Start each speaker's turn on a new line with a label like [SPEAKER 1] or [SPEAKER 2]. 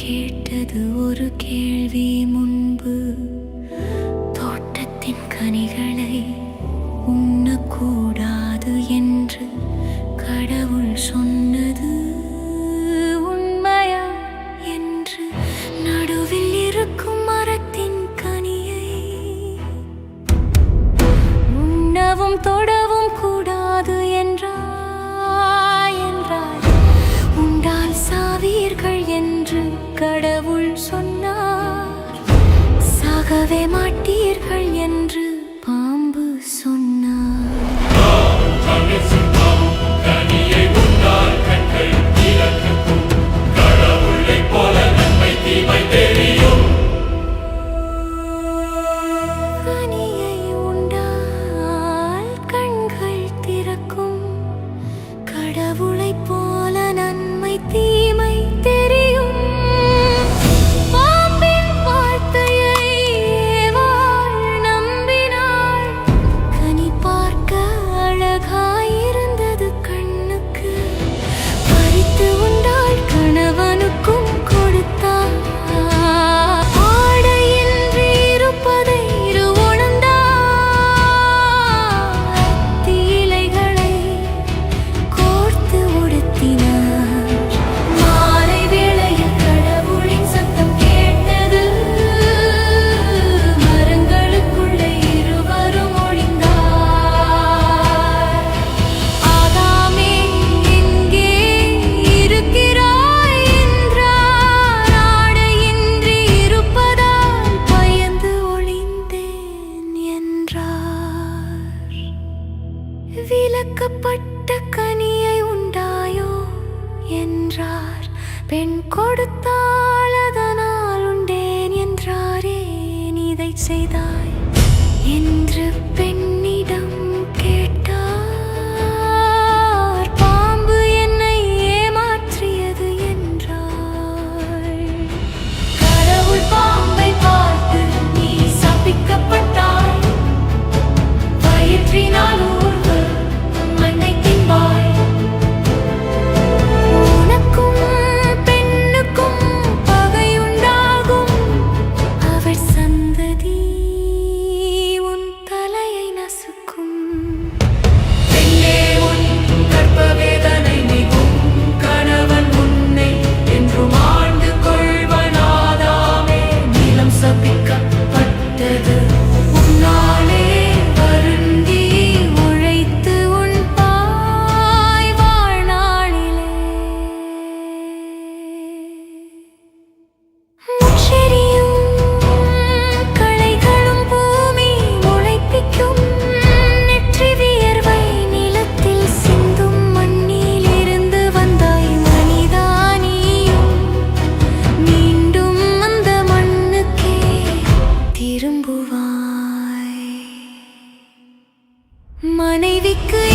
[SPEAKER 1] கேட்டது ஒரு கேள்வி முன்பு. தோட்டத்தின் கனிகளை உண்ணக்கூடாது என்று கடவுள் சொன்னது உண்மையா என்று. நடுவில் இருக்கும் மரத்தின் கனியை உண்ணவும் தொட சொன்னார். சாகவே மாட்டீர்கள் என்று கொடுத்தால் அதனால் உண்டேன் என்றாரே இதை செய்தாய். என்று பெண் மனைவிக்கு